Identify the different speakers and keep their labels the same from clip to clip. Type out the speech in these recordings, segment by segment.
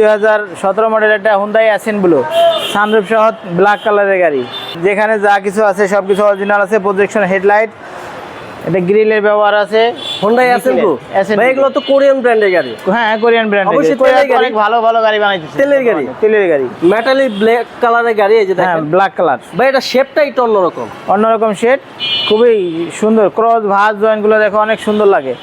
Speaker 1: দুই হাজার সতেরো মডেল একটা হুন্দাই অ্যাসেন ব্লু সানরুফ সহ ব্ল্যাক কালারের গাড়ি। যেখানে যা কিছু আছে সব কিছু অরিজিনাল আছে প্রজেকশন হেডলাইট এটা গ্রিলের ব্যবহার আছে।
Speaker 2: হোন্ডাই অ্যাসেন ব্লু
Speaker 1: Accent
Speaker 2: ভাই এগুলো তো কোরিয়ান ব্র্যান্ডের গাড়ি।
Speaker 1: হ্যাঁ কোরিয়ান ব্র্যান্ড
Speaker 2: অবশ্যই তেলের গাড়ি।
Speaker 1: ভালো ভালো গাড়ি বানাইতেছে।
Speaker 2: তেলের গাড়ি?
Speaker 1: তেলের গাড়ি।
Speaker 2: মেটালি ব্ল্যাক কালারের গাড়ি এই যে
Speaker 1: হ্যাঁ
Speaker 2: দেখেন।
Speaker 1: ব্ল্যাক কালার
Speaker 2: ভাই এটা শেপটা একটু অন্যরকম।
Speaker 1: অন্যরকম শেড খুবই সুন্দর। ক্রস ভাঁজ জয়েন্টগুলো দেখো অনেক সুন্দর লাগে।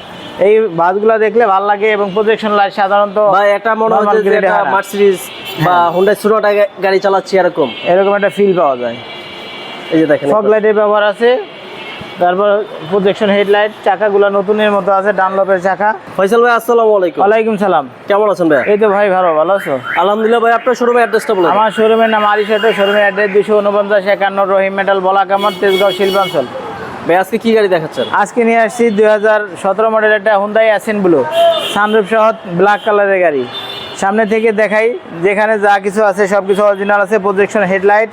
Speaker 1: এই ভাঁজগুলো দেখলে ভালো লাগে এবং প্রজেকশন লাইট সাধারণত
Speaker 2: ভাই এটা মনে হচ্ছে যে এটা মার্সিডিজ বা হোন্ডাই সুরোটা গাড়ি চালাচ্ছি এরকম।
Speaker 1: এরকম একটা ফিল পাওয়া যায়।
Speaker 2: এই যে দেখেন
Speaker 1: ফগ লাইটের ব্যবহার আছে। তারপর প্রজেকশন হেডলাইট চাকাগুলো নতুনের মতো আছে ডানলপের চাকা।
Speaker 2: ফয়সাল ভাই আসসালামু আলাইকুম।
Speaker 1: ওয়ালাইকুম সালাম।
Speaker 2: কেমন আছেন ভাই?
Speaker 1: এই তো ভাই ভালো ভালো আছো?
Speaker 2: আলহামদুলিল্লাহ ভাই আপনার শোরুমের অ্যাড্রেসটা বলে
Speaker 1: আমার শোরুমের নাম আরিশাটো শোরুমের অ্যাড্রেস দুশো উনপঞ্চাশ একান্ন রহিম মেটাল বলাকামার তেজগাঁও শিল্পাঞ্চল।
Speaker 2: ভাই আজকে কি গাড়ি দেখাচ্ছেন?
Speaker 1: আজকে নিয়ে আসছি দুই হাজার সতেরো মডেল একটা হুন্দাই অ্যাসেন ব্লু সানরুফ সহ ব্ল্যাক কালারের গাড়ি। সামনে থেকে দেখাই যেখানে যা কিছু আছে সব কিছু অরিজিনাল আছে প্রজেকশন হেডলাইট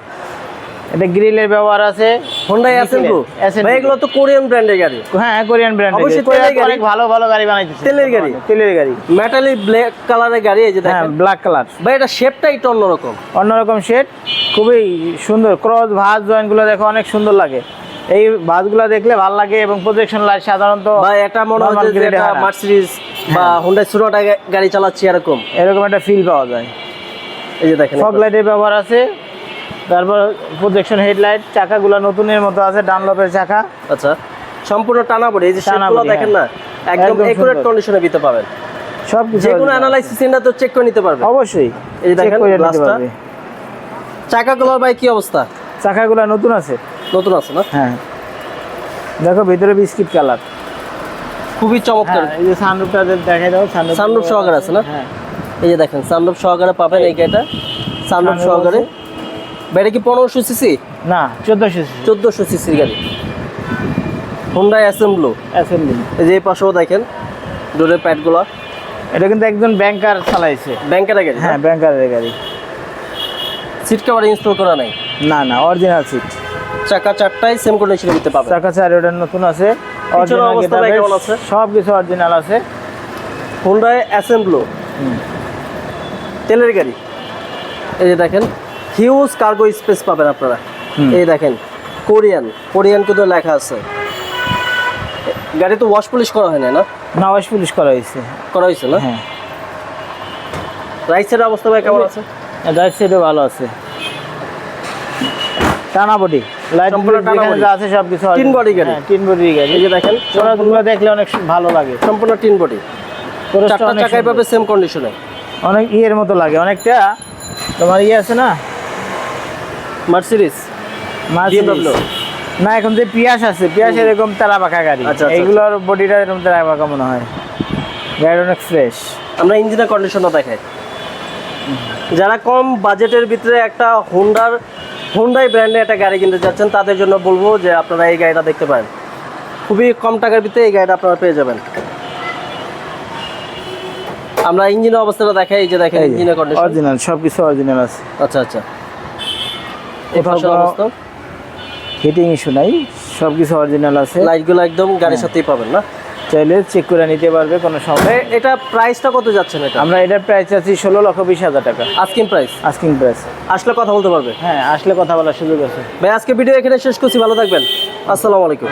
Speaker 1: এটা গ্রিলের ব্যবহার আছে।
Speaker 2: হোন্ডাই অ্যাসেন ব্লু
Speaker 1: Accent
Speaker 2: ভাই এগুলো তো কোরিয়ান ব্র্যান্ডের গাড়ি।
Speaker 1: হ্যাঁ কোরিয়ান ব্র্যান্ড
Speaker 2: অবশ্যই তেলের গাড়ি।
Speaker 1: ভালো ভালো গাড়ি বানাইতেছে।
Speaker 2: তেলের গাড়ি?
Speaker 1: তেলের গাড়ি।
Speaker 2: মেটালি ব্ল্যাক কালারের গাড়ি এই যে
Speaker 1: হ্যাঁ
Speaker 2: দেখেন।
Speaker 1: ব্ল্যাক কালার
Speaker 2: ভাই এটা শেপটা একটু অন্যরকম।
Speaker 1: অন্যরকম শেড খুবই সুন্দর। ক্রস ভাঁজ জয়েন্টগুলো দেখো অনেক সুন্দর লাগে। এই ভাঁজগুলো দেখলে ভালো লাগে এবং প্রজেকশন লাইট সাধারণত
Speaker 2: ভাই এটা মনে হচ্ছে যে এটা মার্সিডিজ বা হোন্ডাই সুরোটা গাড়ি চালাচ্ছি এরকম।
Speaker 1: এরকম একটা ফিল পাওয়া যায়।
Speaker 2: এই যে দেখেন
Speaker 1: ফগ লাইটের ব্যবহার আছে। তারপর প্রজেকশন হেডলাইট চাকাগুলো নতুনের মতো আছে ডানলপের চাকা।
Speaker 2: আচ্ছা সম্পূর্ণ টানা পড়ে এই যে শেপগুলো দেখেন না
Speaker 1: হ্যাঁ।
Speaker 2: একদম
Speaker 1: একদম
Speaker 2: একুরেট কন্ডিশনে দিতে পাবেন
Speaker 1: সব কিছু
Speaker 2: যে কোনো অ্যানালাইসিস সেন্টার তো চেক করে নিতে পারবেন।
Speaker 1: অবশ্যই।
Speaker 2: এই দেখেন।
Speaker 1: পারবে।
Speaker 2: চাকাগুলোর ভাই কি অবস্থা?
Speaker 1: চাকাগুলো নতুন আছে?
Speaker 2: নতুন আছে না?
Speaker 1: হ্যাঁ। দেখো ভিতরে বিস্কিট কালার।
Speaker 2: খুবই চমৎকার।
Speaker 1: এই যে সানরুফটা দেখাই দাও সানরুফ
Speaker 2: সানরুফ সহকারে আছে না?
Speaker 1: হ্যাঁ।
Speaker 2: এই যে দেখেন সানরুফ সহকারে পাবেন এই গাড়িটা। সানরুফ সহকারে। এটা কি পনেরোশো সিসি
Speaker 1: না চোদ্দোশো
Speaker 2: চোদ্দোশো সিসির গাড়ি। হোন্ডাই অ্যাসেম্বলো
Speaker 1: অ্যাসেম্বলি
Speaker 2: এই যে পাশেও দেখেন ডোরের প্যাডগুলো।
Speaker 1: এটা কিন্তু একজন ব্যাংকার চালাইছে।
Speaker 2: ব্যাংকের গাড়ি
Speaker 1: হ্যাঁ ব্যাংকারের গাড়ি।
Speaker 2: সিট কভার ইনস্টল করা নাই।
Speaker 1: না না অরিজিনাল সিট
Speaker 2: চাকা চারটাই সেম কন্ডিশনে দিতে পাবেন
Speaker 1: চাকা চার ওটা নতুন আছে।
Speaker 2: ভাই কেমন আছে?
Speaker 1: সব কিছু অরিজিনাল আছে
Speaker 2: হোন্ডাই অ্যাসেম্বলো তেলের গাড়ি। এই যে দেখেন হিউজ কার্গো স্পেস পাবেন আপনারা। এই দেখেন কোরিয়ান। কোরিয়ান কিন্তু লেখা আছে। গাড়ি তো ওয়াশ পলিশ করা হয় না? না
Speaker 1: ওয়াশ পুলিশ করা হয়েছে।
Speaker 2: করা হয়েছে না?
Speaker 1: হ্যাঁ।
Speaker 2: রাইট সাইডের অবস্থা ভাই কেমন আছে?
Speaker 1: রাইট সাইডও ভালো আছে। টানা বডি লাইট
Speaker 2: টানা
Speaker 1: যা আছে সব কিছু
Speaker 2: তিন body গাড়ি?
Speaker 1: তিন বডি গাড়ি।
Speaker 2: এই যে
Speaker 1: দেখেনগুলো দেখলে অনেক ভালো লাগে।
Speaker 2: সম্পূর্ণ টিন বডি চারটা চাকাই পাবে সেম কন্ডিশনে
Speaker 1: অনেক ইয়ের মতো লাগে অনেকটা তোমার ইয়ে আছে না?
Speaker 2: মার্সিডিজ
Speaker 1: এখন যে পিয়াস আছে পিয়াস এরকম তারা পাকা গাড়ি।
Speaker 2: আচ্ছা, আচ্ছা,
Speaker 1: বডিটা এরকম তারা পাকা মনে হয়। গাড়ি অনেক ফ্রেশ
Speaker 2: আমরা ইঞ্জিনের কন্ডিশনটা দেখাই। যারা কম বাজেটের ভিতরে একটা হোন্ডার হোন্ডাই ব্র্যান্ডে একটা গাড়ি কিনতে যাচ্ছেন তাদের জন্য বলব যে আপনারা এই গাড়িটা দেখতে পারেন। খুবই কম টাকার ভিতরে এই গাড়িটা আপনারা পেয়ে যাবেন। আমরা ইঞ্জিনের অবস্থাটা দেখাই এই যে দেখেন ইঞ্জিনের কন্ডিশন
Speaker 1: অরিজিনাল সব কিছু অরিজিনাল আছে।
Speaker 2: আচ্ছা আচ্ছা।
Speaker 1: কোথাও কোনো- হিটিং ইস্যু নাই সব কিছু অরিজিনাল আছে।
Speaker 2: লাইটগুলো একদম গাড়ির সাথেই পাবেন না?
Speaker 1: চাইলে চেক করে নিতে পারবে কোনো সময়
Speaker 2: এটা প্রাইসটা কত যাচ্ছে এটা
Speaker 1: আমরা এটার প্রাইস আছি ষোলো লক্ষ বিশ হাজার টাকা।
Speaker 2: আজকিং প্রাইস
Speaker 1: আস্কিং প্রাইস
Speaker 2: আসলে কথা বলতে পারবে?
Speaker 1: হ্যাঁ আসলে কথা বলার সুযোগ আছে।
Speaker 2: ভাই আজকে ভিডিও এখানে শেষ করছি ভালো থাকবেন। আসসালামু আলাইকুম.